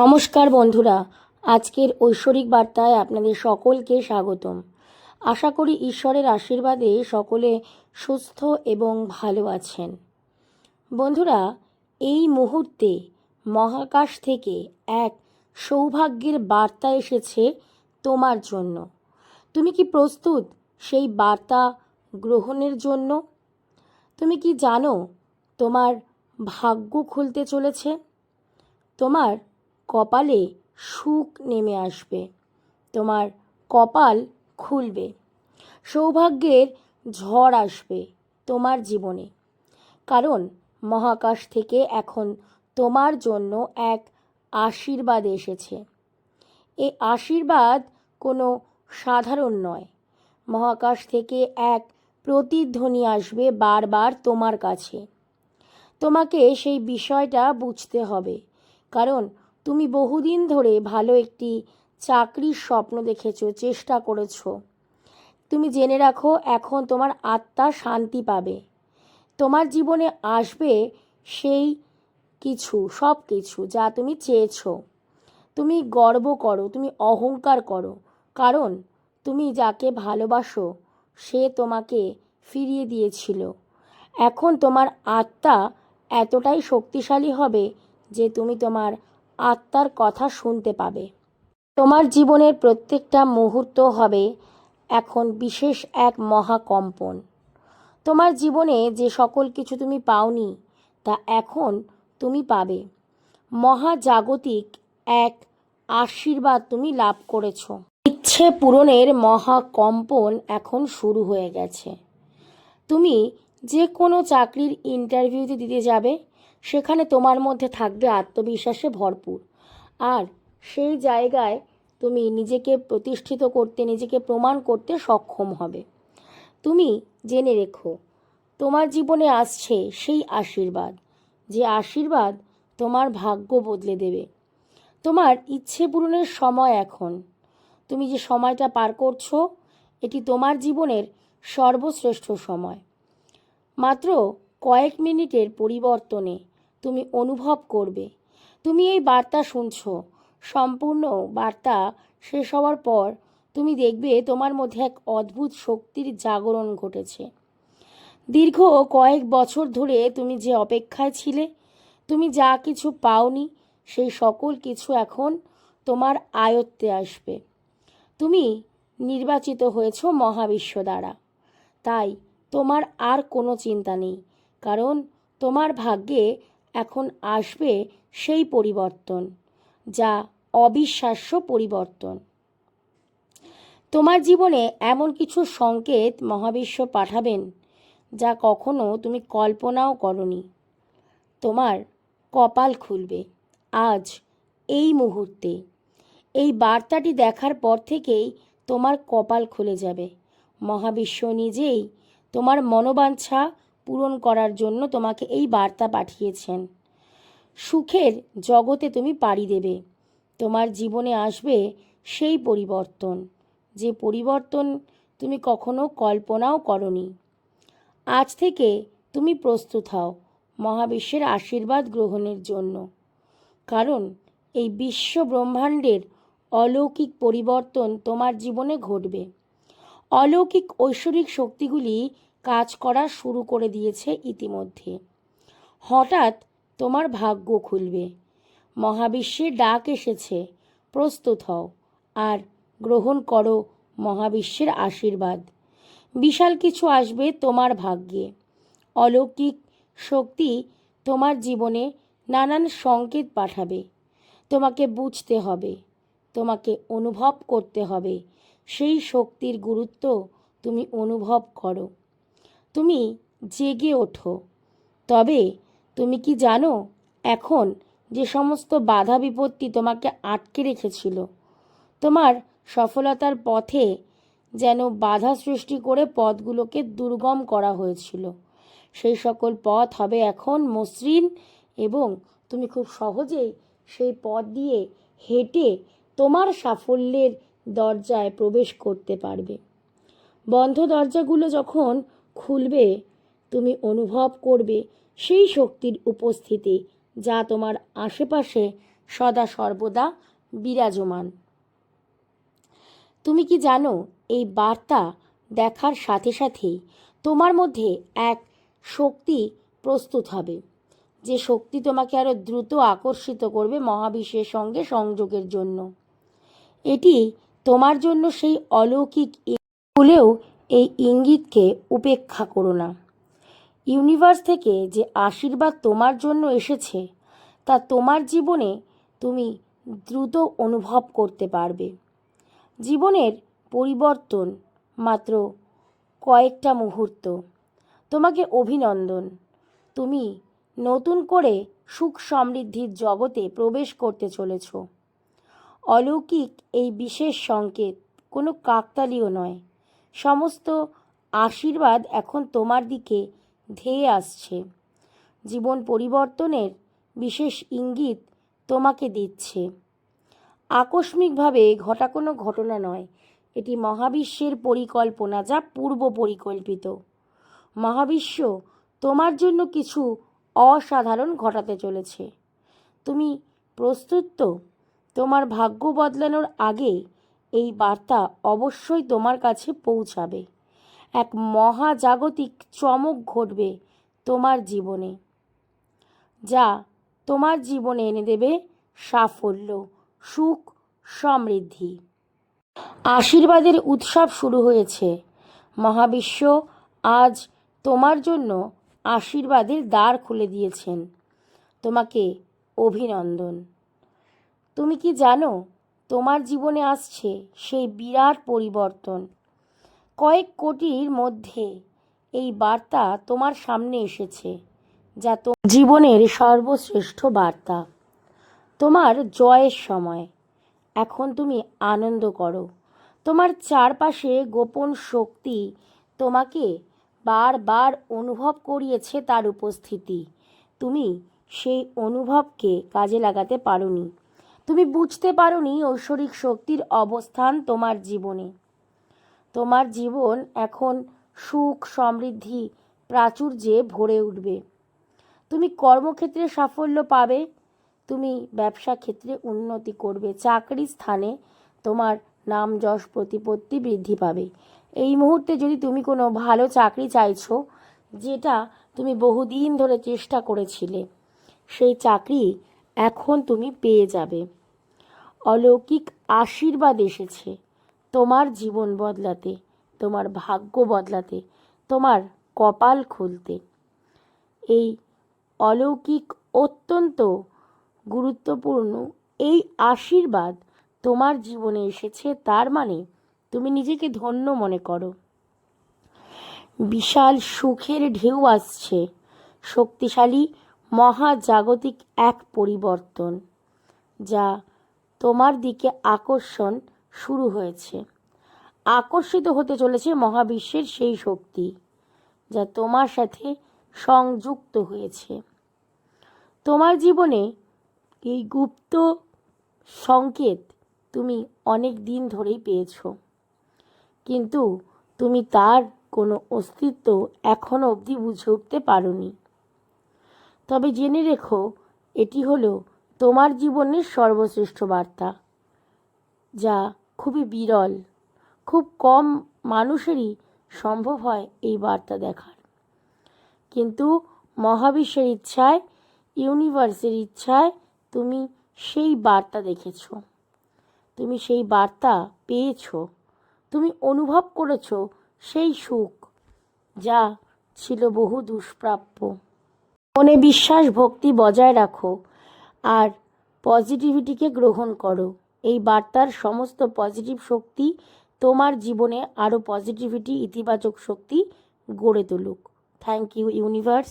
নমস্কার বন্ধুরা, আজকের ঐশ্বরিক বার্তায় আপনাদের সকলকে স্বাগতম। আশা করি ঈশ্বরের আশীর্বাদে সকলে সুস্থ এবং ভালো আছেন। বন্ধুরা, এই মুহূর্তে মহাকাশ থেকে এক সৌভাগ্যের বার্তা এসেছে তোমার জন্য। তুমি কি প্রস্তুত সেই বার্তা গ্রহণের জন্য? তুমি কি জানো তোমার ভাগ্য খুলতে চলেছে? তোমার কপালে সুখ নেমে আসবে। তোমার কপাল খুলবে। সৌভাগ্যের ঝড় আসবে তোমার জীবনে। কারণ মহাকাশ থেকে এখন তোমার জন্য এক আশীর্বাদ এসেছে। এ আশীর্বাদ কোনো সাধারণ নয়। মহাকাশ থেকে এক প্রতিধ্বনি আসবে বারবার তোমার কাছে। তোমাকে সেই বিষয়টা বুঝতে হবে। কারণ তুমি বহুদিন ধরে ভালো একটি চাকরির স্বপ্ন দেখেছ, চেষ্টা করেছ। তুমি জেনে রাখো, এখন তোমার আত্মা শান্তি পাবে। তোমার জীবনে আসবে সেই কিছু, সব কিছু যা তুমি চেয়েছো। তুমি গর্ব করো, তুমি অহংকার করো। কারণ তুমি যাকে ভালোবাসো, সে তোমাকে ফিরিয়ে দিয়েছিল। এখন তোমার আত্মা এতটাই শক্তিশালী হবে যে তুমি তোমার আত্মার কথা শুনতে পাবে। তোমার জীবনের প্রত্যেকটা মুহূর্ত হবে এখন বিশেষ এক মহাকম্পন। তোমার জীবনে যে সকল কিছু তুমি পাওনি, তা এখন তুমি পাবে। মহাজাগতিক এক আশীর্বাদ তুমি লাভ করেছ। ইচ্ছে পূরণের মহাকম্পন এখন শুরু হয়ে গেছে। তুমি যে কোনো চাকরির ইন্টারভিউতে দিতে যাবে সেখানে তোমার মধ্যে থাকবে আত্মবিশ্বাসে ভরপুর। আর সেই জায়গায় তুমি নিজেকে প্রতিষ্ঠিত করতে, নিজেকে প্রমাণ করতে সক্ষম হবে। তুমি জেনে রেখো, তোমার জীবনে আসছে সেই আশীর্বাদ। যে আশীর্বাদ তোমার ভাগ্য বদলে দেবে। তোমার ইচ্ছে পূরণের সময় এখন। তুমি যে সময়টা পার করছ, এটি তোমার জীবনের সর্বশ্রেষ্ঠ সময়। মাত্র কয়েক মিনিটের পরিবর্তনে তুমি অনুভব করবে। তুমি এই বার্তা শুনছ। সম্পূর্ণ বার্তা শেষ হওয়ার পর তুমি দেখবে তোমার মধ্যে এক অদ্ভুত শক্তির জাগরণ ঘটেছে। দীর্ঘ কয়েক বছর ধরে তুমি যে অপেক্ষায় ছিলে, তুমি যা কিছু পাওনি, সেই সকল কিছু এখন তোমার আয়ত্তে আসবে। তুমি নির্বাচিত হয়েছ মহাবিশ্ব দ্বারা। তাই তোমার আর কোনো চিন্তা নেই, কারণ তোমার ভাগ্যে এখন আসবে সেই পরিবর্তন, যা অবিশ্বাস্য পরিবর্তন। তোমার জীবনে এমন কিছু সংকেত মহাবিশ্ব পাঠাবেন, যা কখনো তুমি কল্পনাও করনি। তোমার কপাল খুলবে আজ, এই মুহূর্তে। এই বার্তাটি দেখার পর থেকেই তোমার কপাল খুলে যাবে। মহাবিশ্ব নিজেই তোমার মনোবাঞ্ছা পূরণ করার জন্য তোমাকে এই বার্তা পাঠিয়েছেন। সুখের জগতে তুমি পাড়ি দেবে। তোমার জীবনে আসবে সেই পরিবর্তন। যে পরিবর্তন তুমি কখনো কল্পনাও করনি। আজ থেকে তুমি প্রস্তুত হও মহাবিশ্বের আশীর্বাদ গ্রহণের জন্য। কারণ এই বিশ্ব ব্রহ্মাণ্ডের অলৌকিক পরিবর্তন তোমার জীবনে ঘটবে। অলৌকিক ঐশ্বরিক শক্তিগুলি কাজ করা শুরু করে দিয়েছে ইতিমধ্যে। হঠাৎ তোমার ভাগ্য খুলবে। মহাবিশ্বের ডাক এসেছে, প্রস্তুত হও আর গ্রহণ করো মহাবিশ্বের আশীর্বাদ। বিশাল কিছু আসবে তোমার ভাগ্যে। অলৌকিক শক্তি তোমার জীবনে নানান সংকেত পাঠাবে। তোমাকে বুঝতে হবে, তোমাকে অনুভব করতে হবে। সেই শক্তির গুরুত্ব তুমি অনুভব করো। তুমি জেগে ওঠো। তবে তুমি কি জানো, এখন যে সমস্ত বাধা বিপত্তি তোমাকে আটকে রেখেছিল, তোমার সফলতার পথে যেন বাধা সৃষ্টি করে পথগুলোকে দুর্গম করা হয়েছিল। সেই সকল পথ হবে এখন মসৃণ এবং তুমি খুব সহজেই সেই পথ দিয়ে হেঁটে তোমার সাফল্যের দরজায় প্রবেশ করতে পারবে। বন্ধ দরজাগুলো যখন খুলবে, তুমি অনুভব করবে সেই শক্তির উপস্থিতি যা তোমার আশেপাশে সদা সর্বদা বিরাজমান। তুমি কি জানো, এই বার্তা দেখার সাথে সাথেই তোমার মধ্যে এক শক্তি প্রস্তুত হবে। যে শক্তি তোমাকে আরও দ্রুত আকর্ষিত করবে মহাবিশ্বের সঙ্গে সংযোগের জন্য। এটি তোমার জন্য সেই অলৌকিক হলেও এই ইঙ্গিতকে উপেক্ষা করো না। ইউনিভার্স থেকে যে আশীর্বাদ তোমার জন্য এসেছে, তা তোমার জীবনে তুমি দ্রুত অনুভব করতে পারবে। জীবনের পরিবর্তন মাত্র কয়েকটা মুহূর্ত। তোমাকে অভিনন্দন। তুমি নতুন করে সুখ সমৃদ্ধির জগতে প্রবেশ করতে চলেছ। অলৌকিক এই বিশেষ সংকেত কোনো কাকতালীয় নয়। সমস্ত আশীর্বাদ এখন তোমার দিকে ধেয়ে আসছে। জীবন পরিবর্তনের বিশেষ ইঙ্গিত তোমাকে দিচ্ছে। আকস্মিকভাবে ঘটা কোনো ঘটনা নয়। এটি মহাবিশ্বের পরিকল্পনা যা পূর্ব পরিকল্পিত। মহাবিশ্ব তোমার জন্য কিছু অসাধারণ ঘটাতে চলেছে। তুমি প্রস্তুত তো? তোমার ভাগ্য বদলানোর আগে এই বার্তা অবশ্যই তোমার কাছে পৌঁছাবে। এক মহাজাগতিক চমক ঘটবে তোমার জীবনে। যা তোমার জীবনে এনে দেবে সাফল্য, সুখ, সমৃদ্ধি। আশীর্বাদের উৎসব শুরু হয়েছে। মহাবিশ্ব আজ তোমার জন্য আশীর্বাদের দ্বার খুলে দিয়েছেন। তোমাকে অভিনন্দন। তুমি কি জানো তোমার জীবনে আসছে সেই বিরাট পরিবর্তন। কয়েক কোটির মধ্যে এই বার্তা তোমার সামনে এসেছে, যা তো জীবনের সর্বশ্রেষ্ঠ বার্তা। তোমার জয়ের সময়, এখন তুমি আনন্দ করো। তোমার চারপাশে গোপন শক্তি তোমাকে বারবার অনুভব করিয়েছে তার উপস্থিতি। তুমি সেই অনুভবকে কাজে লাগাতে পারোনি। তুমি বুঝতে পারোনি ঐশ্বরিক শক্তির অবস্থান তোমার জীবনে। তোমার জীবন এখন সুখ, সমৃদ্ধি, প্রাচুর্যে ভরে উঠবে। তুমি কর্মক্ষেত্রে সাফল্য পাবে, তুমি ব্যবসা ক্ষেত্রে উন্নতি করবে, চাকরি স্থানে তোমার নাম যশ প্রতিপত্তি বৃদ্ধি পাবে। এই মুহূর্তে যদি তুমি কোনো ভালো চাকরি চাইছো, যেটা তুমি বহুদিন ধরে চেষ্টা করেছিলে, সেই চাকরি এখন তুমি পেয়ে যাবে। অলৌকিক আশীর্বাদ এসেছে তোমার জীবন বদলাতে, তোমার ভাগ্য বদলাতে, তোমার কপাল খুলতে। এই অলৌকিক অত্যন্ত গুরুত্বপূর্ণ এই আশীর্বাদ তোমার জীবনে এসেছে, তার মানে তুমি নিজেকে ধন্য মনে করো। বিশাল সুখের ঢেউ আসছে, শক্তিশালী মহাজাগতিক এক পরিবর্তন, যা তোমার দিকে আকর্ষণ শুরু হয়েছে। আকর্ষিত হতে চলেছে মহাবিশ্বের সেই শক্তি, যা তোমার সাথে সংযুক্ত হয়েছে। তোমার জীবনে এই গুপ্ত সংকেত তুমি অনেক দিন ধরেই পেয়েছ, কিন্তু তুমি তার কোনো অস্তিত্ব এখনও অবধি বুঝে উঠতে পারোনি। তবে জেনে রেখো, এটি হলো তোমার জীবনের সর্বশ্রেষ্ঠ বার্তা, যা খুবই বিরল। খুব কম মানুষেরই সম্ভব হয় এই বার্তা দেখার। কিন্তু মহাবিশ্বের ইচ্ছায়, ইউনিভার্সের ইচ্ছায় তুমি সেই বার্তা দেখেছ। তুমি সেই বার্তা পেয়েছ। তুমি অনুভব করেছ সেই সুখ, যা ছিল বহু দুষ্প্রাপ্য। মনে বিশ্বাস ভক্তি বজায় রাখো আর পজিটিভিটিকে গ্রহণ করো। এই বার্তার সমস্ত পজিটিভ শক্তি তোমার জীবনে আরও পজিটিভিটি, ইতিবাচক শক্তি গড়ে তুলুক। Thank you universe